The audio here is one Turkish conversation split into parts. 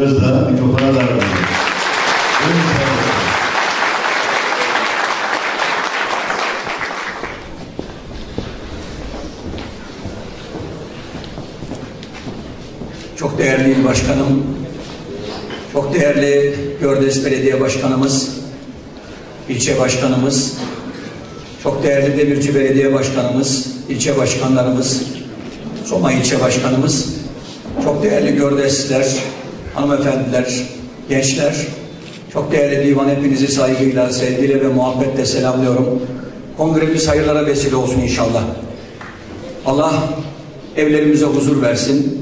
Hızla mikrofona Başkanım. Çok değerli il başkanım, çok değerli Gördes Belediye Başkanımız, ilçe başkanımız, çok değerli Demirci Belediye Başkanımız, ilçe başkanlarımız, Soma ilçe başkanımız, çok değerli Gördesliler, hanımefendiler, gençler, çok değerli divan hepinizi saygıyla, sevgiyle ve muhabbetle selamlıyorum. Kongremiz hayırlara vesile olsun inşallah. Allah evlerimize huzur versin,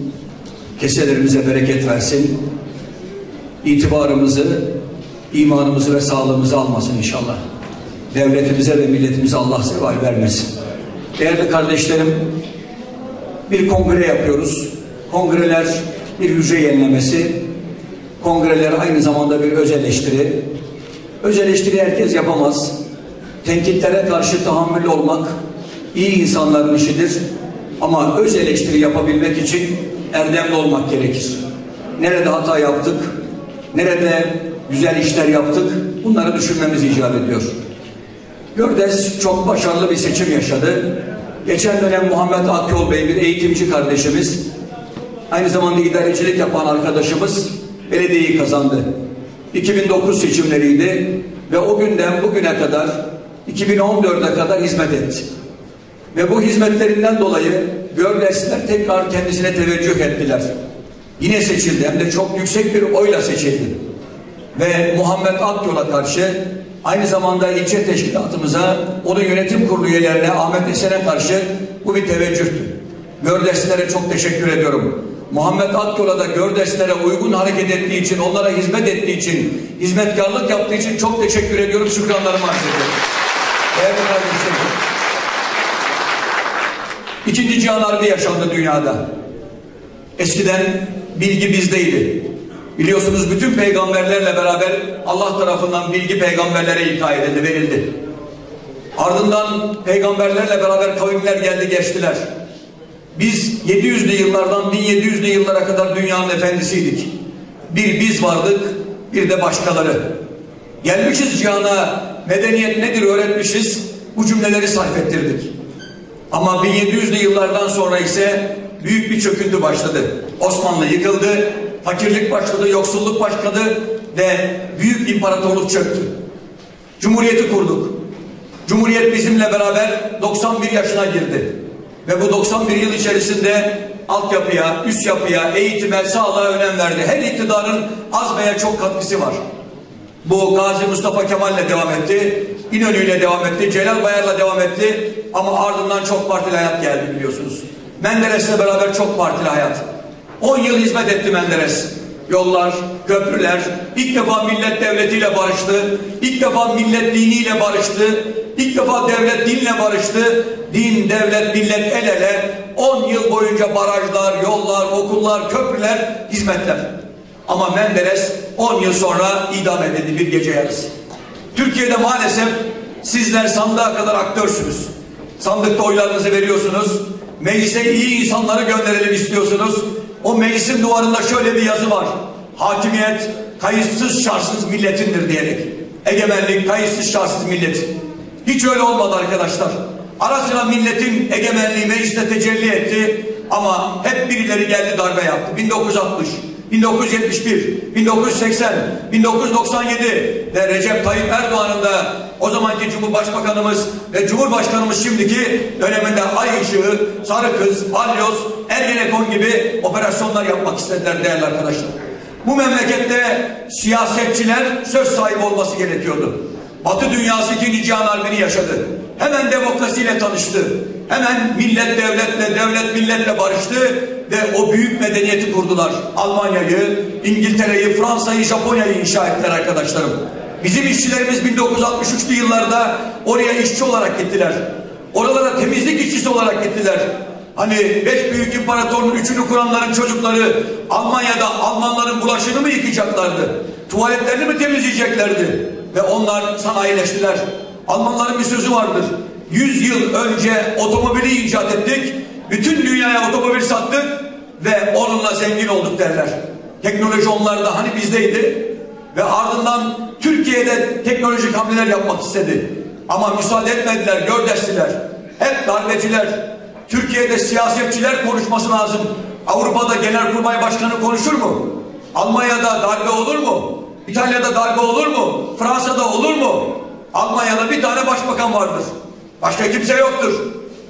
keselerimize bereket versin, itibarımızı, imanımızı ve sağlığımızı almasın inşallah. Devletimize ve milletimize Allah zeval vermesin. Değerli kardeşlerim, bir kongre yapıyoruz. Kongreler bir hücre yenilemesi, kongreler aynı zamanda bir öz eleştiri. Öz eleştiri herkes yapamaz. Tenkitlere karşı tahammüllü olmak iyi insanların işidir. Ama öz eleştiri yapabilmek için erdemli olmak gerekir. Nerede hata yaptık, nerede güzel işler yaptık bunları düşünmemiz icap ediyor. Gördes çok başarılı bir seçim yaşadı. Geçen dönem Muhammed Akyol Bey bir eğitimci kardeşimiz, aynı zamanda idarecilik yapan arkadaşımız belediyeyi kazandı. 2009 seçimleriydi ve o günden bugüne kadar 2014'e kadar hizmet etti. Ve bu hizmetlerinden dolayı Gördesler tekrar kendisine teveccüh ettiler. Yine seçildi hem de çok yüksek bir oyla seçildi. Ve Muhammed Akyol'a karşı aynı zamanda ilçe teşkilatımıza, onun yönetim kurulu üyelerine, Ahmet Esen'e karşı bu bir teveccühtü. Gördeslere çok teşekkür ediyorum. Muhammed Akyol'a da Gördeslere uygun hareket ettiği için, onlara hizmet ettiği için, hizmetkarlık yaptığı için çok teşekkür ediyorum. Şükranlarımı arz ediyorum. Değerli. İkinci Cihan Harbi yaşandı dünyada. Eskiden bilgi bizdeydi. Biliyorsunuz bütün peygamberlerle beraber Allah tarafından bilgi peygamberlere hikaye edildi, verildi. Ardından peygamberlerle beraber kavimler geldi geçtiler. Biz 700'lü yıllardan 1700'lü yıllara kadar dünyanın efendisiydik. Bir biz vardık, bir de başkaları. Gelmişiz cihana medeniyet nedir öğretmişiz, bu cümleleri sarf ettirdik. Ama 1700'lü yıllardan sonra ise büyük bir çöküntü başladı. Osmanlı yıkıldı, fakirlik başladı, yoksulluk başladı ve büyük imparatorluk çöktü. Cumhuriyeti kurduk. Cumhuriyet bizimle beraber 91 yaşına girdi. Ve bu 91 yıl içerisinde altyapıya, üst yapıya, eğitime, sağlığa önem verdi. Her iktidarın az veya çok katkısı var. Bu Gazi Mustafa Kemal'le devam etti. İnönü'yle devam etti. Celal Bayar'la devam etti. Ama ardından çok partili hayat geldi biliyorsunuz. Menderes'le beraber çok partili hayat. 10 yıl hizmet etti Menderes. Yollar, köprüler, ilk defa millet devletiyle barıştı. İlk defa millet diniyle barıştı. İlk defa devlet dinle barıştı. Din, devlet, millet el ele 10 yıl boyunca barajlar, yollar, okullar, köprüler, hizmetler. Ama Menderes 10 yıl sonra idam edildi bir gece yarısı. Türkiye'de maalesef sizler sandığa kadar aktörsünüz. Sandıkta oylarınızı veriyorsunuz. Meclise iyi insanları gönderelim istiyorsunuz. O meclisin duvarında şöyle bir yazı var. Hakimiyet kayıtsız şartsız milletindir diyerek. Egemenlik kayıtsız şartsız millet. Hiç öyle olmadı arkadaşlar. Ara sıra milletin egemenliği mecliste tecelli etti. Ama hep birileri geldi darbe yaptı. 1960, 1971, 1980, 1997 ve Recep Tayyip Erdoğan'ın da o zamanki Cumhurbaşkanımız ve Cumhurbaşkanımız şimdiki döneminde Ay Işığı, Sarı Kız, Balyoz, Ergenekon gibi operasyonlar yapmak istediler değerli arkadaşlar. Bu memlekette siyasetçiler söz sahibi olması gerekiyordu. Batı dünyası ikinci cihan harbini yaşadı. Hemen demokrasiyle tanıştı. Hemen millet devletle, devlet milletle barıştı ve o büyük medeniyeti kurdular. Almanya'yı, İngiltere'yi, Fransa'yı, Japonya'yı inşa ettiler arkadaşlarım. Bizim işçilerimiz 1963'lü yıllarda oraya işçi olarak gittiler. Oralara temizlik işçisi olarak gittiler. Hani beş büyük imparatorun üçünü kuranların çocukları Almanya'da Almanların bulaşını mı yıkayacaklardı? Tuvaletlerini mi temizleyeceklerdi? Ve onlar sanayileştiler. Almanların bir sözü vardır. Yüz yıl önce otomobili icat ettik. Bütün dünyaya otomobil sattık ve onunla zengin olduk derler. Teknoloji onlarda hani bizdeydi. Ve ardından Türkiye'de teknolojik hamleler yapmak istedi. Ama müsaade etmediler, gördestiler. Hep darbeciler. Türkiye'de siyasetçiler konuşması lazım. Avrupa'da Genelkurmay Başkanı konuşur mu? Almanya'da darbe olur mu? İtalya'da darbe olur mu? Fransa'da olur mu? Almanya'da bir tane başbakan vardır. Başka kimse yoktur.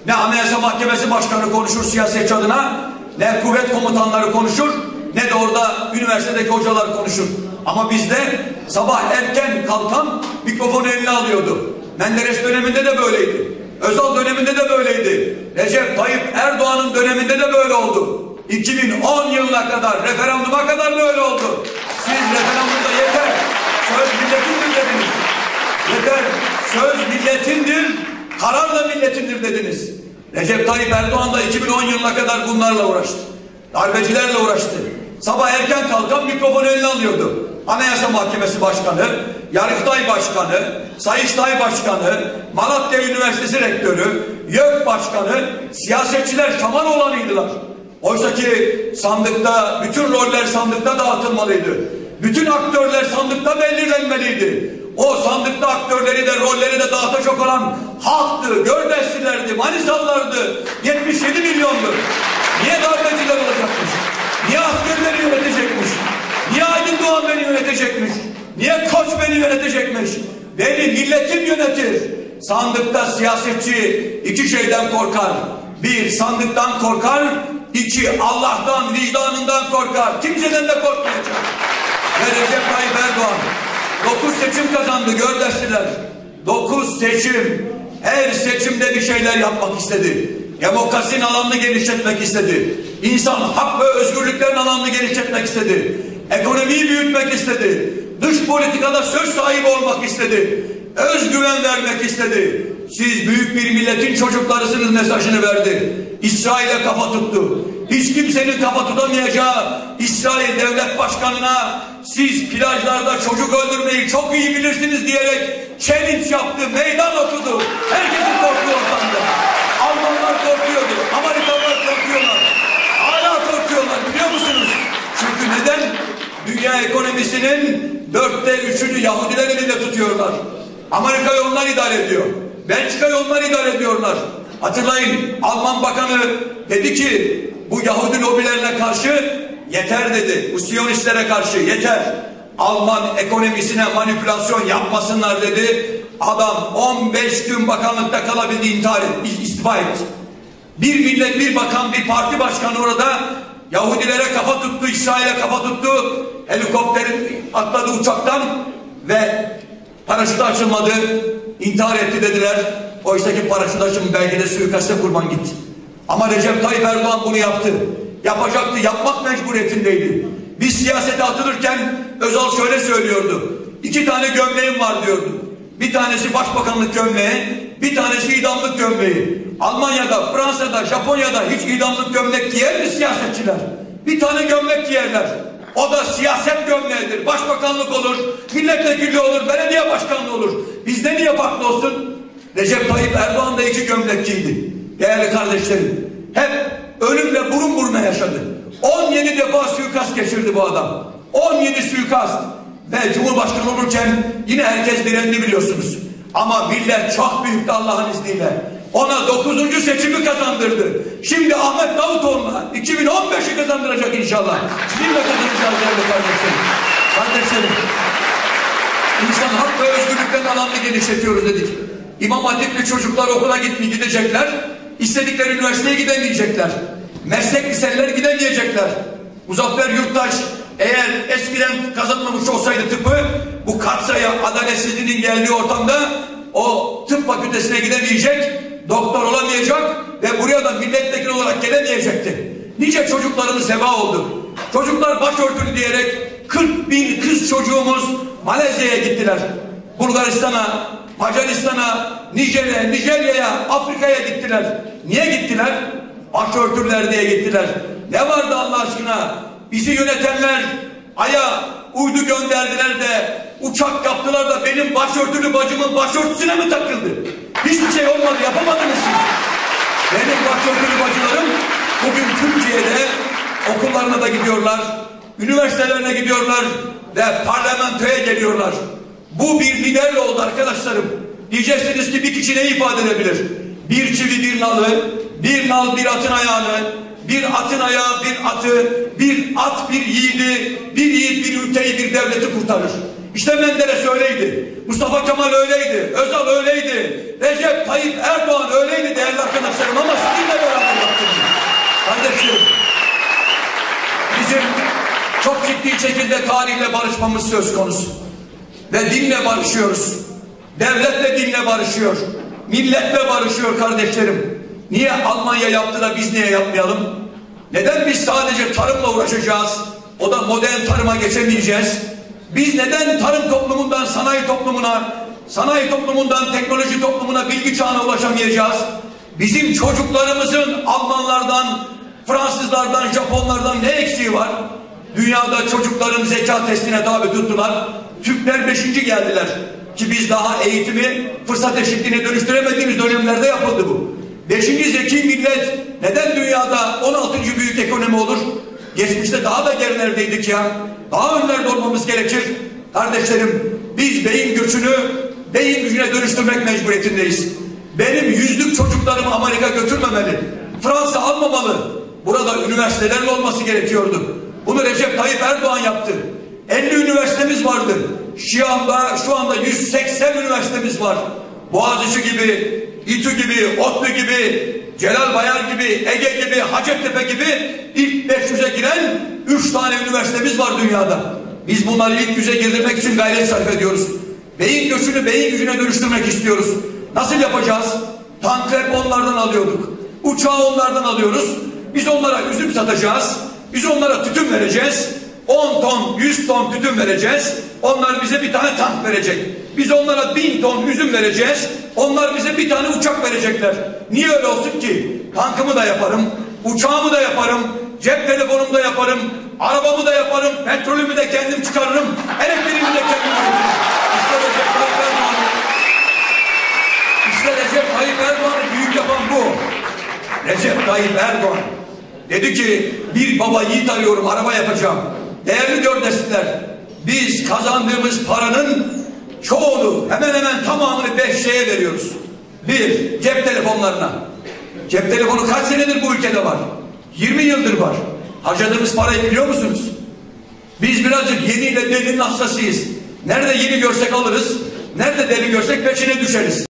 Ne Anayasa Mahkemesi Başkanı konuşur siyasetçi adına, ne kuvvet komutanları konuşur, ne de orada üniversitedeki hocalar konuşur. Ama bizde sabah erken kalkan mikrofonu eline alıyordu. Menderes döneminde de böyleydi. Özal döneminde de böyleydi. Recep Tayyip Erdoğan'ın döneminde de böyle oldu. 2010 yılına kadar, referanduma kadar böyle oldu. Siz referandumda söz milletindir dediniz. Yeter, söz milletindir, karar da milletindir dediniz. Recep Tayyip Erdoğan da 2010 yılına kadar bunlarla uğraştı. Darbecilerle uğraştı. Sabah erken kalkan mikrofonu eline alıyordu. Anayasa Mahkemesi Başkanı, Yargıtay Başkanı, Sayıştay Başkanı, Malatya Üniversitesi Rektörü, YÖK Başkanı, siyasetçiler şaman olanıydılar. Oysa ki sandıkta, bütün roller sandıkta dağıtılmalıydı. Bütün aktörler sandıkta belirlenmeliydi. O sandıkta aktörleri de rolleri de dağıtacak olan halktı, Gördesilerdi, Manisalılardı. 77 milyondu. Niye darbeciler olacakmış? Niye askerleri yönetecekmiş? Niye Aydın Doğan beni yönetecekmiş? Niye Koç beni yönetecekmiş? Beni milletim yönetir. Sandıkta siyasetçi iki şeyden korkar. Bir, sandıktan korkar. İki, Allah'tan, vicdanından korkar. Kimseden de korkmayacak. Ve Recep Tayyip Erdoğan dokuz seçim kazandı gördüler. Dokuz seçim. Her seçimde bir şeyler yapmak istedi. Demokrasinin alanını genişletmek istedi. İnsan hak ve özgürlüklerin alanını genişletmek istedi. Ekonomiyi büyütmek istedi. Dış politikada söz sahibi olmak istedi. Özgüven vermek istedi. Siz büyük bir milletin çocuklarısınız mesajını verdi. İsrail'e kafa tuttu. Hiç kimsenin kafa tutamayacağı İsrail devlet başkanına siz plajlarda çocuk öldürmeyi çok iyi bilirsiniz diyerek challenge yaptı, meydan okudu. Herkesin korktuğu ortamda. Almanlar korkuyordu, Amerikalılar korkuyorlar. Hala korkuyorlar biliyor musunuz? Çünkü neden? Dünya ekonomisinin dörtte üçünü Yahudiler elinde tutuyorlar. Amerika'yı onlar idare ediyor. Belçika'yı onlar idare ediyorlar. Hatırlayın Alman Bakanı dedi ki bu Yahudi lobilerine karşı yeter dedi. Bu Siyonistlere karşı yeter. Alman ekonomisine manipülasyon yapmasınlar dedi. Adam 15 gün bakanlıkta kalabildi intihar etti, istifa etti. Bir millet, bir bakan, bir parti başkanı orada Yahudilere kafa tuttu, İsrail'e kafa tuttu. Helikopterin atladı uçaktan ve paraşütü açılmadı. İntihar etti dediler. Oysa ki paraşüt açım belki de suikaste kurban gitti. Ama Recep Tayyip Erdoğan bunu yaptı. Yapacaktı, yapmak mecburiyetindeydi. Biz siyasete atılırken Özal şöyle söylüyordu. İki tane gömleğim var diyordu. Bir tanesi başbakanlık gömleği, bir tanesi idamlık gömleği. Almanya'da, Fransa'da, Japonya'da hiç idamlık gömlek giyer mi siyasetçiler? Bir tane gömlek giyerler. O da siyaset gömleğidir. Başbakanlık olur, milletvekili olur, belediye başkanlığı olur. Bizde niye farklı olsun? Recep Tayyip Erdoğan da iki gömlek giydi. Değerli kardeşlerim. Hep ölümle burun buruna yaşadı. 17 defa suikast geçirdi bu adam. 17 suikast. Ve Cumhurbaşkanı olurken yine herkes direndi biliyorsunuz. Ama millet çok büyüktü Allah'ın izniyle. Ona 9. seçimi kazandırdı. Şimdi Ahmet Davutoğlu'na 2015'i kazandıracak inşallah. Sizinle kazanacağız değerli kardeşlerim. Kardeşlerim. İnsan hak ve özgürlüklerin alanını genişletiyoruz dedik. İmam Hatipli çocuklar okula gitmeye gidecekler. İstedikleri üniversiteye gidemeyecekler. Meslek liseler gidemeyecekler. Muzaffer Yurttaş eğer eskiden kazanmamış olsaydı tıpı bu katsayı adaletsizliğinin geldiği ortamda o tıp fakültesine gidemeyecek, doktor olamayacak ve buraya da milletvekili olarak gelemeyecekti. Nice çocuklarımız heba oldu. Çocuklar başörtülü diyerek 40 bin kız çocuğumuz Malezya'ya gittiler. Bulgaristan'a, Macaristan'a, Nijer'e, Nijerya'ya, Afrika'ya gittiler. Niye gittiler? Başörtüler diye gittiler. Ne vardı Allah aşkına? Bizi yönetenler aya uydu gönderdiler de uçak yaptılar da benim başörtülü bacımın başörtüsüne mi takıldı? Hiçbir şey olmadı yapamadınız siz. Benim başörtülü bacılarım bugün Türkiye'de okullarına da gidiyorlar. üniversitelerine gidiyorlar ve parlamentoya geliyorlar. Bu bir liderle oldu arkadaşlarım. Diyeceksiniz ki bir kişi ne ifade edebilir? Bir çivi bir nalı, bir nal bir atın ayağını, bir atın ayağı bir atı, bir at bir yiğidi, bir yiğit bir ülkeyi bir devleti kurtarır. İşte Menderes öyleydi. Mustafa Kemal öyleydi. Özal öyleydi. Recep Tayyip Erdoğan öyleydi değerli arkadaşlarım ama sizinle beraber yaptım. Kardeşlerim bizim çok ciddi şekilde tarihle barışmamız söz konusu. Ve dinle barışıyoruz. Devletle dinle barışıyor. Milletle barışıyor kardeşlerim. Niye Almanya yaptı da biz niye yapmayalım? Neden biz sadece tarımla uğraşacağız? O da modern tarıma geçemeyeceğiz. Biz neden tarım toplumundan sanayi toplumuna, sanayi toplumundan teknoloji toplumuna, bilgi çağına ulaşamayacağız? Bizim çocuklarımızın Almanlardan, Fransızlardan, Japonlardan ne eksiği var? Dünyada çocukların zeka testine tabi tuttular. Türkler beşinci geldiler. Ki biz daha eğitimi fırsat eşitliğine dönüştüremediğimiz dönemlerde yapıldı bu. Beşinci zeki millet neden dünyada 16. büyük ekonomi olur? Geçmişte daha da gerilerdeydik ya. Daha önlerde olmamız gerekir. Kardeşlerim biz beyin göçünü beyin gücüne dönüştürmek mecburiyetindeyiz. Benim yüzlük çocuklarımı Amerika götürmemeli. Fransa almamalı. Burada üniversitelerin olması gerekiyordu. Bunu Recep Tayyip Erdoğan yaptı. 50 üniversitemiz vardı. Şu anda, şu anda 180 üniversitemiz var. Boğaziçi gibi, İTÜ gibi, ODTÜ gibi, Celal Bayar gibi, Ege gibi, Hacettepe gibi ilk 500'e giren 3 tane üniversitemiz var dünyada. Biz bunları ilk yüze girdirmek için gayret sarf ediyoruz. Beyin göçünü beyin gücüne dönüştürmek istiyoruz. Nasıl yapacağız? Tankı onlardan alıyorduk. Uçağı onlardan alıyoruz. Biz onlara üzüm satacağız. Biz onlara tütün vereceğiz. 10 ton, 100 ton tütün vereceğiz. Onlar bize bir tane tank verecek. Biz onlara 1000 ton üzüm vereceğiz. Onlar bize bir tane uçak verecekler. Niye öyle olsun ki? Tankımı da yaparım, uçağımı da yaparım, cep telefonumu da yaparım, arabamı da yaparım, petrolümü de kendim çıkarırım, elektriğimi de kendim üretirim. İşte Recep Tayyip Erdoğan. İşte Recep Tayyip Erdoğan'ı büyük yapan bu. Recep Tayyip Erdoğan. Dedi ki bir baba yiğit arıyorum araba yapacağım. Değerli dördesler biz kazandığımız paranın çoğunu hemen hemen tamamını beş şeye veriyoruz. Bir cep telefonlarına. Cep telefonu kaç senedir bu ülkede var? 20 yıldır var. Harcadığımız parayı biliyor musunuz? Biz birazcık yeniyle delinin hastasıyız. Nerede yeni görsek alırız. Nerede deli görsek peşine düşeriz.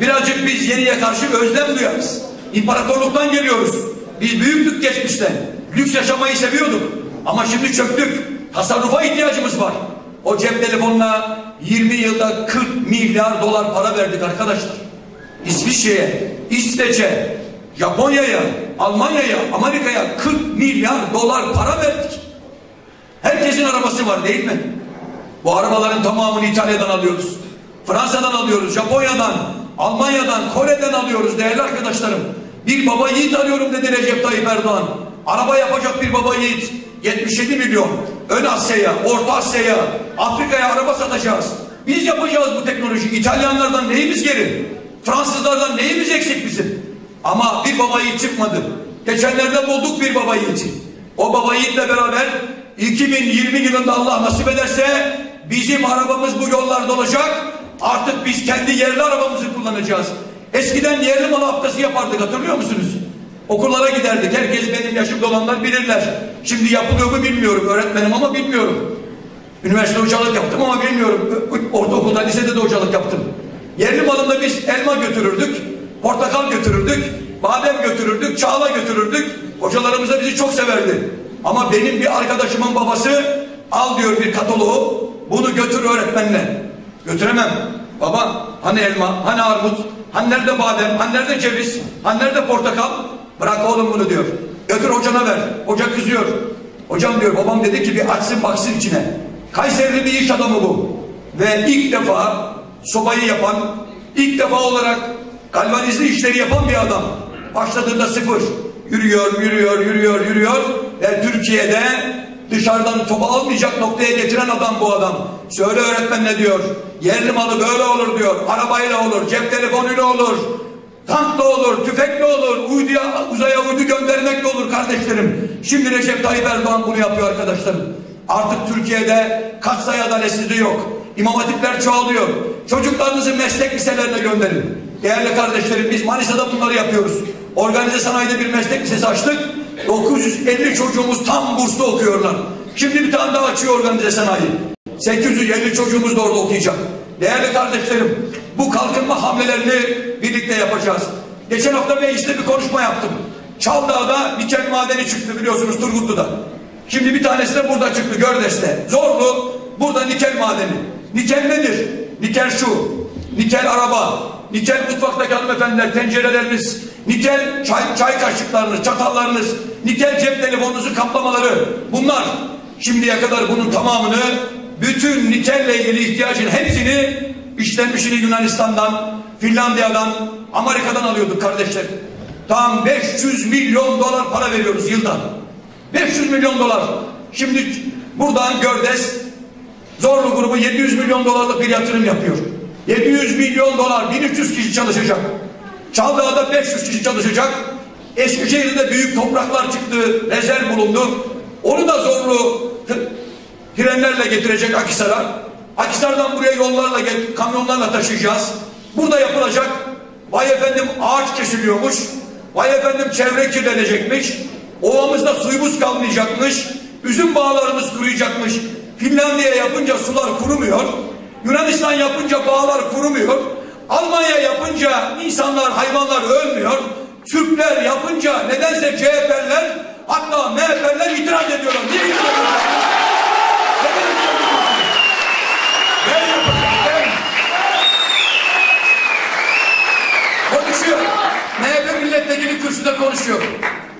Birazcık biz yeniye karşı özlem duyarız. İmparatorluktan geliyoruz. Biz büyüktük geçmişte. Lüks yaşamayı seviyorduk. Ama şimdi çöktük. Tasarrufa ihtiyacımız var. O cep telefonuna 20 yılda 40 milyar dolar para verdik arkadaşlar. İsviçre'ye, İsveç'e, Japonya'ya, Almanya'ya, Amerika'ya 40 milyar dolar para verdik. Herkesin arabası var değil mi? Bu arabaların tamamını İtalya'dan alıyoruz. Fransa'dan alıyoruz, Japonya'dan, Almanya'dan, Kore'den alıyoruz değerli arkadaşlarım. Bir baba yiğit arıyorum dedi Recep Tayyip Erdoğan. Araba yapacak bir baba yiğit. 77 milyon. Ön Asya'ya, Orta Asya'ya, Afrika'ya araba satacağız. Biz yapacağız bu teknoloji. İtalyanlardan neyimiz geri? Fransızlardan neyimiz eksik bizim? Ama bir baba yiğit çıkmadı. Geçenlerde bulduk bir baba yiğiti. O baba yiğitle beraber 2020 yılında Allah nasip ederse bizim arabamız bu yollarda olacak. Artık biz kendi yerli arabamızı kullanacağız. Eskiden yerli mal haftası yapardık hatırlıyor musunuz? Okullara giderdik. Herkes benim yaşımda olanlar bilirler. Şimdi yapılıyor mu bilmiyorum. Öğretmenim ama bilmiyorum. Üniversite hocalık yaptım ama bilmiyorum. Ortaokulda, lisede de hocalık yaptım. Yerli malında biz elma götürürdük, portakal götürürdük, badem götürürdük, çağla götürürdük. Hocalarımız da bizi çok severdi. Ama benim bir arkadaşımın babası al diyor bir kataloğu, bunu götür öğretmenle. Götüremem. Baba hani elma, hani armut, hani nerede badem, hani nerede ceviz, hani nerede portakal? Bırak oğlum bunu diyor. Götür hocana ver. Hoca kızıyor. Hocam diyor babam dedi ki bir açsın baksın içine. Kayserili bir iş adamı bu. Ve ilk defa sobayı yapan, ilk defa olarak galvanizli işleri yapan bir adam. Başladığında sıfır. Yürüyor, yürüyor, yürüyor, yürüyor. Ve Türkiye'de dışarıdan soba almayacak noktaya getiren adam bu adam. Söyle öğretmen ne diyor? Yerli malı böyle olur diyor. Arabayla olur, cep telefonuyla olur. Tank da olur, tüfek de olur, uyduya, uzaya uydu göndermek de olur kardeşlerim. Şimdi Recep Tayyip Erdoğan bunu yapıyor arkadaşlarım. Artık Türkiye'de katsayı adaletsizliği yok. İmam hatipler çoğalıyor. Çocuklarınızı meslek liselerine gönderin. Değerli kardeşlerim biz Manisa'da bunları yapıyoruz. Organize sanayide bir meslek lisesi açtık. 950 çocuğumuz tam burslu okuyorlar. Şimdi bir tane daha açıyor organize sanayi. 850 çocuğumuz da orada okuyacak. Değerli kardeşlerim bu kalkınma hamlelerini birlikte yapacağız. Geçen hafta mecliste bir konuşma yaptım. Çaldağ'da nikel madeni çıktı biliyorsunuz Turgutlu'da. Şimdi bir tanesi de burada çıktı Gördes'te. Zorlu burada nikel madeni. Nikel nedir? Nikel şu. Nikel araba. Nikel mutfaktaki hanımefendiler tencereleriniz. Nikel çay, çay kaşıklarınız, çatallarınız. Nikel cep telefonunuzun kaplamaları. Bunlar şimdiye kadar bunun tamamını bütün nikelle ilgili ihtiyacın hepsini işlenmişini Yunanistan'dan, Finlandiya'dan, Amerika'dan alıyorduk kardeşler. Tam 500 milyon dolar para veriyoruz yılda. 500 milyon dolar. Şimdi buradan Gördes Zorlu grubu 700 milyon dolarlık bir yatırım yapıyor. 700 milyon dolar 1300 kişi çalışacak. Çaldağ'da 500 kişi çalışacak. Eskişehir'de büyük topraklar çıktı, rezerv bulundu. Onu da zorlu trenlerle getirecek Akisar'a. Akisar'dan buraya yollarla, kamyonlarla taşıyacağız. Burada yapılacak. Vay efendim ağaç kesiliyormuş. Vay efendim çevre kirlenecekmiş. Ovamızda suyumuz kalmayacakmış. Üzüm bağlarımız kuruyacakmış. Finlandiya yapınca sular kurumuyor. Yunanistan yapınca bağlar kurumuyor. Almanya yapınca insanlar, hayvanlar ölmüyor. Türkler yapınca nedense CHP'ler hatta MHP'ler itiraz ediyorlar. Niye itiraz ediyorlar? Neden itiraz ediyorsunuz? Ben yapacağım, ben. Konuşuyor. MHP milletvekili konuşuyor.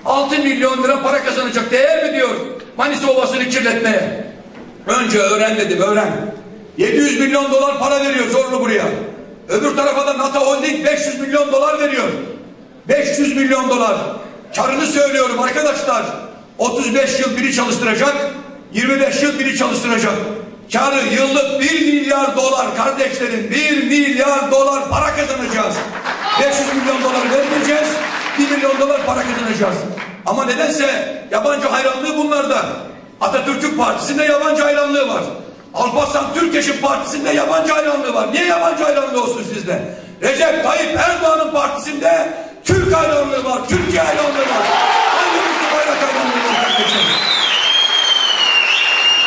6 milyon lira para kazanacak. Değer mi diyor Manisa Ovası'nı kirletmeye. Önce öğren dedim öğren. 700 milyon dolar para veriyor zorlu buraya. Öbür tarafa da NATO Holding 500 milyon dolar veriyor. 500 milyon dolar. Karını söylüyorum arkadaşlar. 35 yıl biri çalıştıracak. 25 yıl biri çalıştıracak. Karı yıllık 1 milyar dolar kardeşlerim. 1 milyar dolar para kazanacağız. 500 milyon dolar vermeyeceğiz. 1 milyon dolar para kazanacağız. Ama nedense yabancı hayranlığı bunlarda. Atatürk'ün partisinde yabancı hayranlığı var. Alparslan Türkeş'in partisinde yabancı hayranlığı var. Niye yabancı hayranlığı olsun sizde? Recep Tayyip Erdoğan'ın partisinde Türk hayranlığı var. Türkiye hayranlığı var. Hangimizde bayrak hayranlığı var kardeşim?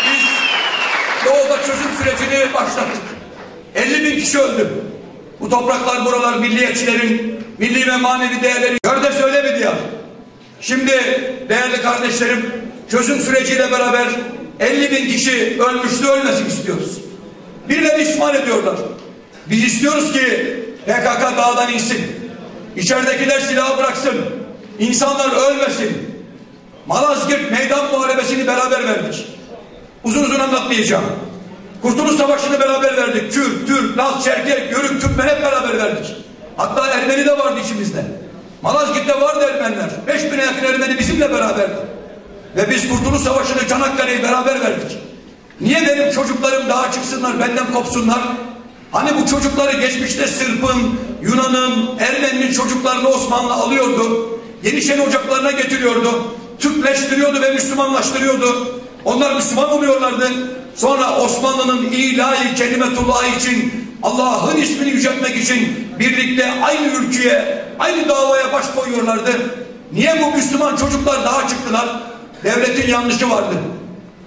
Biz doğuda çözüm sürecini başlattık. 50 bin kişi öldü. Bu topraklar buralar milliyetçilerin milli ve manevi değerleri. Şimdi değerli kardeşlerim çözüm süreciyle beraber 50 bin kişi ölmüştü ölmesin istiyoruz. Birileri istismar ediyorlar. Biz istiyoruz ki PKK dağdan insin. İçeridekiler silahı bıraksın. İnsanlar ölmesin. Malazgirt meydan muharebesini beraber verdik. Uzun uzun anlatmayacağım. Kurtuluş Savaşı'nı beraber verdik. Kürt, Türk, Laz, Çerkek, Yörük, Türkmen hep beraber verdik. Hatta Ermeni de vardı içimizde. Malazgirt'te vardı Ermeniler. Beş bine yakın Ermeni bizimle beraberdi. Ve biz Kurtuluş Savaşı'nı Çanakkale'yi beraber verdik. Niye benim çocuklarım daha çıksınlar, benden kopsunlar? Hani bu çocukları geçmişte Sırp'ın, Yunan'ın, Ermeni'nin çocuklarını Osmanlı alıyordu. Yenişehir ocaklarına getiriyordu. Türkleştiriyordu ve Müslümanlaştırıyordu. Onlar Müslüman oluyorlardı. Sonra Osmanlı'nın ilahi kelimetullah için Allah'ın ismini yüceltmek için birlikte aynı ülkeye, aynı davaya baş koyuyorlardı. Niye bu Müslüman çocuklar daha çıktılar? Devletin yanlışı vardı.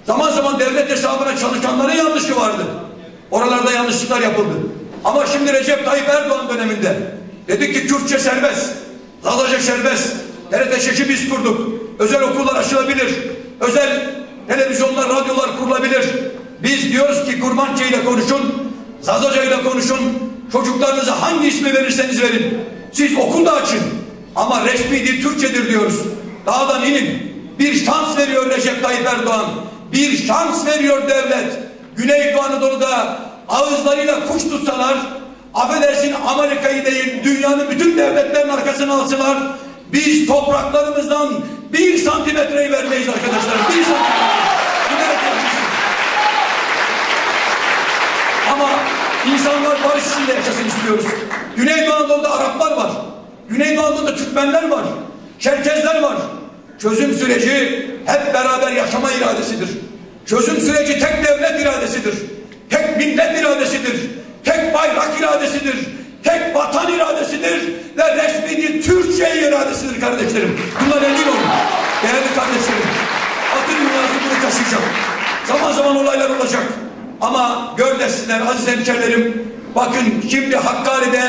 Zaman zaman devlet hesabına çalışanların yanlışı vardı. Oralarda yanlışlıklar yapıldı. Ama şimdi Recep Tayyip Erdoğan döneminde dedik ki Kürtçe serbest, Zazaca serbest, TRT şeşi biz kurduk. Özel okullar açılabilir. Özel televizyonlar, radyolar kurulabilir. Biz diyoruz ki Kurmançı ile konuşun, Zazaca ile konuşun. Çocuklarınıza hangi ismi verirseniz verin. Siz okul da açın. Ama resmi dil Türkçedir diyoruz. Dağdan inin. Bir şans veriyor Recep Tayyip Erdoğan. Bir şans veriyor devlet. Güneydoğu Anadolu'da ağızlarıyla kuş tutsalar, affedersin Amerika'yı değil, dünyanın bütün devletlerin arkasına alsalar, biz topraklarımızdan bir santimetreyi vermeyiz arkadaşlar. Bir santimetre. Ama insanlar barış içinde yaşasın istiyoruz. Güneydoğu Anadolu'da Araplar var. Güneydoğu Anadolu'da Türkmenler var. Çerkezler var. Çözüm süreci hep beraber yaşama iradesidir. Çözüm süreci tek devlet iradesidir. Tek millet iradesidir. Tek bayrak iradesidir. Tek vatan iradesidir. Ve resmi dil Türkçe iradesidir kardeşlerim. Bundan emin olun. Değerli kardeşlerim. Batı dünyası bunu taşıyacak. Zaman zaman olaylar olacak. Ama gör desinler aziz hemşerilerim. Bakın şimdi Hakkari'de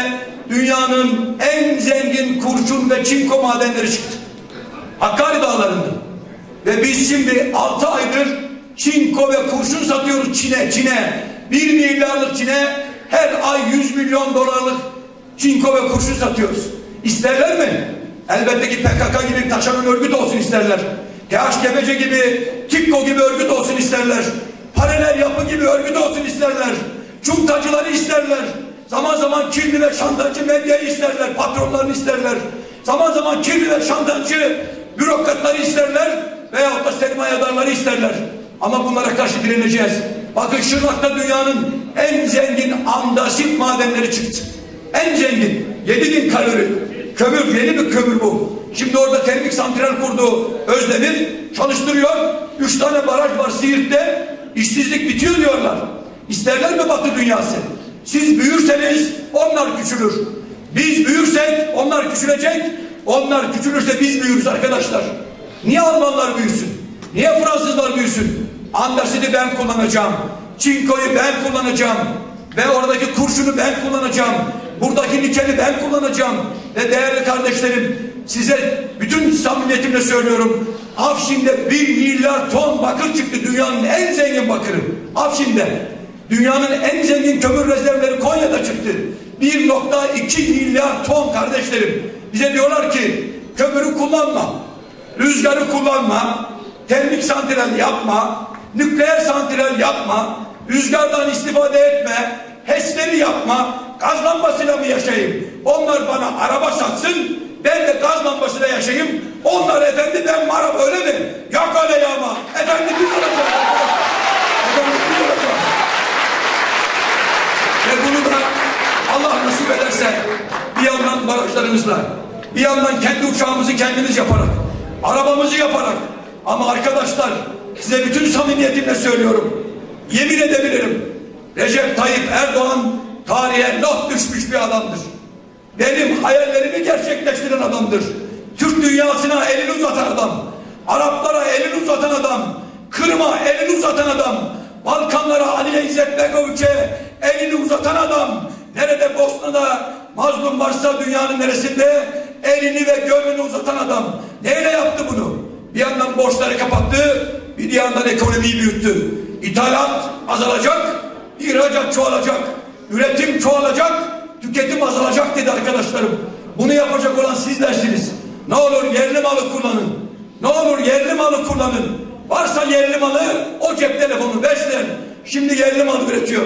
dünyanın en zengin kurşun ve çinko madenleri çıktı. Hakkari dağlarında. Ve biz şimdi 6 aydır çinko ve kurşun satıyoruz Çin'e, Çin'e. 1 milyarlık Çin'e her ay 100 milyon dolarlık çinko ve kurşun satıyoruz. İsterler mi? Elbette ki PKK gibi taşeron örgüt olsun isterler. THKPC gibi, TİKKO gibi örgüt olsun isterler. Paralel yapı gibi örgüt olsun isterler. Cuntacıları isterler. Zaman zaman kirli ve şantajcı medyayı isterler. Patronlarını isterler. Zaman zaman kirli ve şantajcı bürokratları isterler. Veyahut da sermayedarları isterler. Ama bunlara karşı direneceğiz. Bakın Şırnak'ta dünyanın en zengin andasit madenleri çıktı. En zengin. 7000 kalori. Kömür, yeni bir kömür bu. Şimdi orada termik santral kurdu Özdemir. Çalıştırıyor. Üç tane baraj var Siirt'te. İşsizlik bitiyor diyorlar. İsterler mi Batı dünyası? Siz büyürseniz onlar küçülür. Biz büyürsek onlar küçülecek. Onlar küçülürse biz büyürüz arkadaşlar. Niye Almanlar büyüsün? Niye Fransızlar büyüsün? Andesit'i ben kullanacağım. Çinko'yu ben kullanacağım. Ve oradaki kurşunu ben kullanacağım. Buradaki nikeli ben kullanacağım. Ve değerli kardeşlerim size bütün samimiyetimle söylüyorum. Afşin'de bir milyar ton bakır çıktı dünyanın en zengin bakırı. Afşin'de. Dünyanın en zengin kömür rezervleri Konya'da çıktı. 1.2 milyar ton kardeşlerim. Bize diyorlar ki kömürü kullanma. Rüzgarı kullanma. Termik santral yapma. Nükleer santral yapma. Rüzgardan istifade etme. HES'leri yapma. Gaz lambasıyla mı yaşayayım? Onlar bana araba satsın. Ben de gaz lambasıyla yaşayayım. Onlar efendi ben maraba öyle mi? Yok öyle ya. Efendi biz olacağız. Efendi biz olacağız. Ve bunu da Allah nasip ederse bir yandan barajlarımızla, bir yandan kendi uçağımızı kendimiz yaparak, arabamızı yaparak ama arkadaşlar size bütün samimiyetimle söylüyorum. Yemin edebilirim. Recep Tayyip Erdoğan tarihe not düşmüş bir adamdır. Benim hayallerimi gerçekleştiren adamdır. Türk dünyasına elini uzatan adam. Araplara elini uzatan adam. Kırım'a elini uzatan adam. Balkanlara Ali İzzet Begoviç'e elini uzatan adam. Nerede Bosna'da mazlum varsa dünyanın neresinde elini ve gönlünü uzatan adam. Neyle yaptı bunu? Bir yandan borçları kapattı, bir yandan ekonomiyi büyüttü. İthalat azalacak, ihracat çoğalacak, üretim çoğalacak, tüketim azalacak dedi arkadaşlarım. Bunu yapacak olan sizlersiniz. Ne olur yerli malı kullanın. Ne olur yerli malı kullanın. Varsa yerli malı o cep telefonu besler. Şimdi yerli mal üretiyor.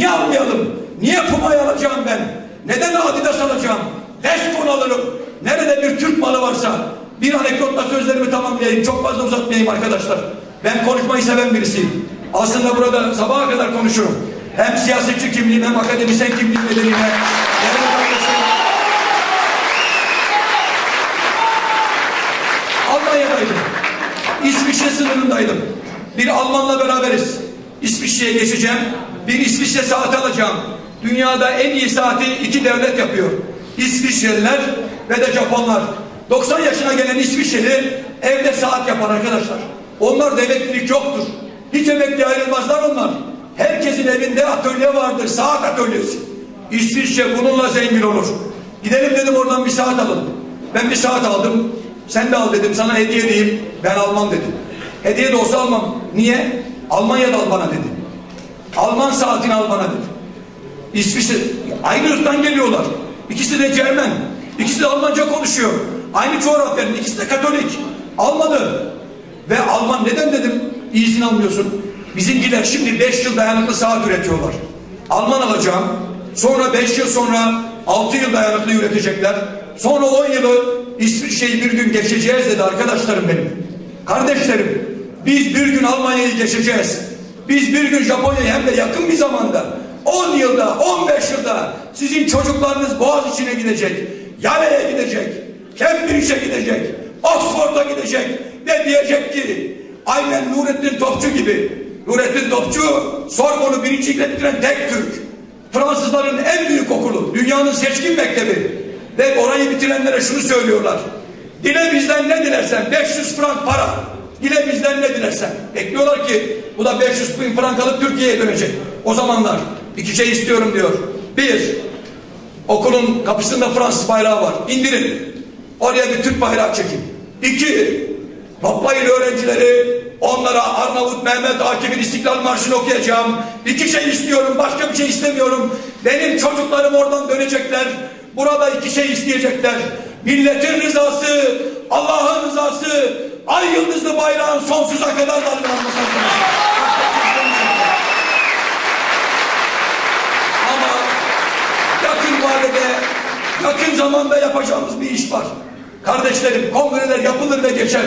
Niye almayalım? Niye Puma'yı alacağım ben? Neden Adidas alacağım? Leskon alırım. Nerede bir Türk malı varsa bir anekdotla sözlerimi tamamlayayım. Çok fazla uzatmayayım arkadaşlar. Ben konuşmayı seven birisiyim. Aslında burada sabaha kadar konuşurum. Hem siyasetçi kimliğim hem akademisyen kimliğim nedeniyle. Değerli. Almanya'daydım. İsviçre sınırındaydım. Bir Almanla beraberiz. İsviçre'ye geçeceğim. Bir İsviçre saati alacağım. Dünyada en iyi saati iki devlet yapıyor. İsviçreliler ve de Japonlar. 90 yaşına gelen İsviçreli evde saat yapar arkadaşlar. Onlar da yoktur. Hiç emekli ayrılmazlar onlar. Herkesin evinde atölye vardır. Saat atölyesi. İsviçre bununla zengin olur. Gidelim dedim oradan bir saat alalım. Ben bir saat aldım. Sen de al dedim. Sana hediye değil. Ben almam dedim. Hediye de olsa almam. Niye? Almanya'da al bana dedi. Alman saatini al bana dedi. İsviçre aynı ırktan geliyorlar. İkisi de Cermen. İkisi de Almanca konuşuyor. Aynı coğrafyanın ikisi de Katolik. Almadı. Ve Alman neden dedim iyisini almıyorsun. Bizimkiler şimdi 5 yıl dayanıklı saat üretiyorlar. Alman alacağım. Sonra 5 yıl sonra 6 yıl dayanıklı üretecekler. Sonra 10 yılı İsviçre'yi bir gün geçeceğiz dedi arkadaşlarım benim. Kardeşlerim biz bir gün Almanya'yı geçeceğiz. Biz bir gün Japonya'yı hem de yakın bir zamanda 10 yılda 15 yılda sizin çocuklarınız boğaz içine gidecek. Yale'ye gidecek, Cambridge'e gidecek, Oxford'a gidecek ve diyecek ki aynen Nurettin Topçu gibi Nurettin Topçu Sorbon'u birincilikle bitiren tek Türk. Fransızların en büyük okulu, dünyanın seçkin mektebi. Ve orayı bitirenlere şunu söylüyorlar. Dile bizden ne dilersen 500 frank para. Dile bizden ne dilersen. Bekliyorlar ki bu da 500 bin frank alıp Türkiye'ye dönecek. O zamanlar iki şey istiyorum diyor. Bir, okulun kapısında Fransız bayrağı var. İndirin. Oraya bir Türk bayrağı çekin. İki, toplayın öğrencileri onlara Arnavut Mehmet Akif'in İstiklal Marşı'nı okuyacağım. İki şey istiyorum, başka bir şey istemiyorum. Benim çocuklarım oradan dönecekler. Burada iki şey isteyecekler. Milletin rızası, Allah'ın rızası, ay yıldızlı bayrağın sonsuza kadar dalgalanması. Ama yakın vadede, yakın zamanda yapacağımız bir iş var. Kardeşlerim, kongreler yapılır ve geçer.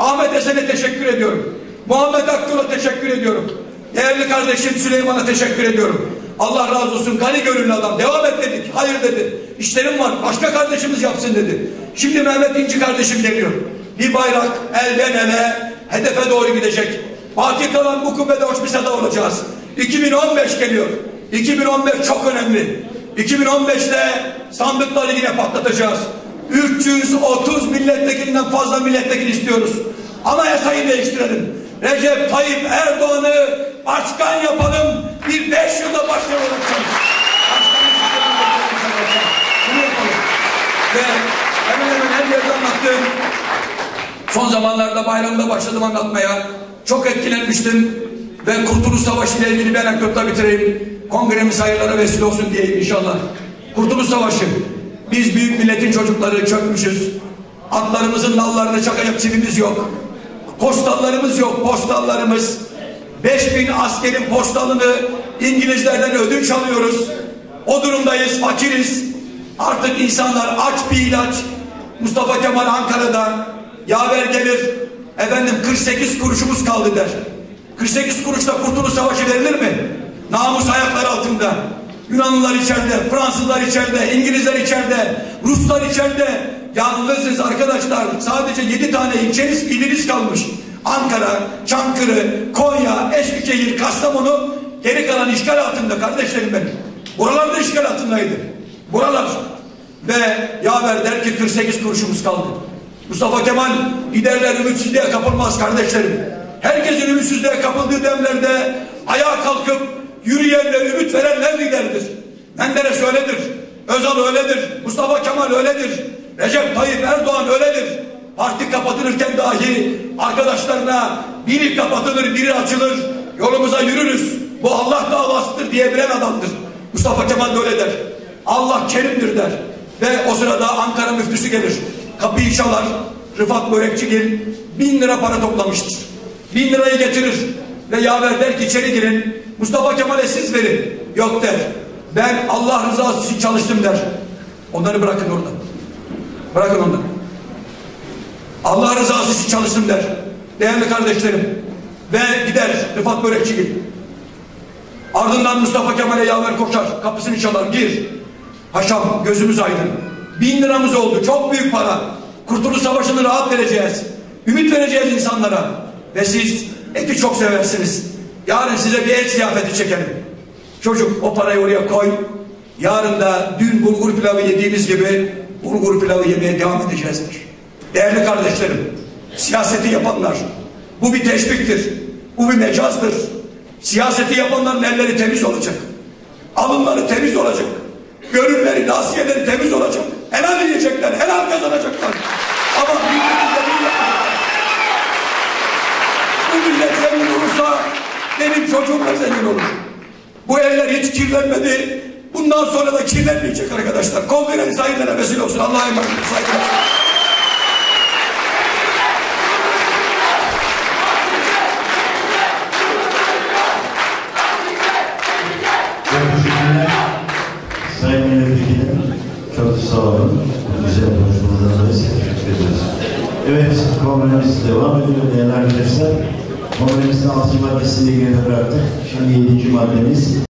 Ahmet Esen'e teşekkür ediyorum. Muhammed Akgül'e teşekkür ediyorum. Değerli kardeşim Süleyman'a teşekkür ediyorum. Allah razı olsun gani gönüllü adam. Devam et dedik. Hayır dedi. İşlerim var. Başka kardeşimiz yapsın dedi. Şimdi Mehmet İnci kardeşim geliyor. Bir bayrak elden ele hedefe doğru gidecek. Baki kalan bu kubbede hoşmisada olacağız. 2015 geliyor. 2015 çok önemli. 2015'te sandıkları yine patlatacağız. 330 milletvekilinden fazla milletvekili istiyoruz. Anayasayı değiştirelim. Recep Tayyip Erdoğan'ı başkan yapalım. Bir beş yılda başkan olacağız. Ve hemen hemen her yerde anlattım. Son zamanlarda bayramda başladım anlatmaya. Çok etkilenmiştim. Ve Kurtuluş Savaşı ile ilgili bir anekdotla bitireyim. Kongremiz hayırlara vesile olsun diyeyim inşallah. Kurtuluş Savaşı. Biz büyük milletin çocukları çökmüşüz. Atlarımızın nallarını çakacak çivimiz yok. Postallarımız yok, postallarımız. 5000 askerin postalını İngilizlerden ödünç alıyoruz. O durumdayız, fakiriz. Artık insanlar aç bir ilaç. Mustafa Kemal Ankara'da yaver gelir. Efendim 48 kuruşumuz kaldı der. 48 kuruşla Kurtuluş Savaşı verilir mi? Namus ayaklar altında. Yunanlılar içeride, Fransızlar içeride, İngilizler içeride, Ruslar içeride. Yalnızız arkadaşlar. Sadece yedi tane ilçeniz, iliniz kalmış. Ankara, Çankırı, Konya, Eskişehir, Kastamonu geri kalan işgal altında kardeşlerim benim. Buralar da işgal altındaydı. Buralar. Ve yaver der ki 48 kuruşumuz kaldı. Mustafa Kemal liderler ümitsizliğe kapılmaz kardeşlerim. Herkesin ümitsizliğe kapıldığı demlerde ayağa kalkıp yürüyenler, ümit verenler liderdir. Menderes öyledir. Özal öyledir. Mustafa Kemal öyledir. Recep Tayyip Erdoğan öyledir. Parti kapatılırken dahi arkadaşlarına biri kapatılır, biri açılır. Yolumuza yürürüz. Bu Allah davasıdır diyebilen adamdır. Mustafa Kemal böyle der. Allah kerimdir der. Ve o sırada Ankara müftüsü gelir. Kapıyı çalar. Rıfat Börekçigil bin lira para toplamıştır. Bin lirayı getirir. Ve yaver der ki içeri girin. Mustafa Kemal'e siz verin. Yok der. Ben Allah rızası için çalıştım der. Onları bırakın orada. Bırakın onları. Allah rızası için çalıştım der. Değerli kardeşlerim. Ve gider Rıfat Börekçigil. Ardından Mustafa Kemal'e yaver koşar. Kapısını çalar. Gir. Paşam gözümüz aydın. Bin liramız oldu. Çok büyük para. Kurtuluş Savaşı'nı rahat vereceğiz. Ümit vereceğiz insanlara. Ve siz eti çok seversiniz. Yarın size bir et ziyafeti çekelim. Çocuk o parayı oraya koy. Yarın da dün bulgur pilavı yediğimiz gibi bulgur pilavı yemeye devam edeceğizdir. Değerli kardeşlerim, siyaseti yapanlar, bu bir teşviktir. Bu bir mecazdır. Siyaseti yapanların elleri temiz olacak. Alınları temiz olacak. Gönülleri, nasiyeleri temiz olacak. Helal yiyecekler, helal kazanacaklar. Ama yapacaklar. Bu millet zengin olursa benim çocuğum da zengin olur. Bu eller hiç kirlenmedi. Bundan sonra da kirlenmeyecek arkadaşlar. Kongreniz hayırlara vesile olsun. Allah'a emanet olun. Saygılar. Sayın Milletvekili, çok sağ olun. Güzel size teşekkür ediyoruz. Evet, kongremiz devam ediyor değerli arkadaşlar. Kongremizin 6. maddesini geride bıraktık. Şimdi 7. maddemiz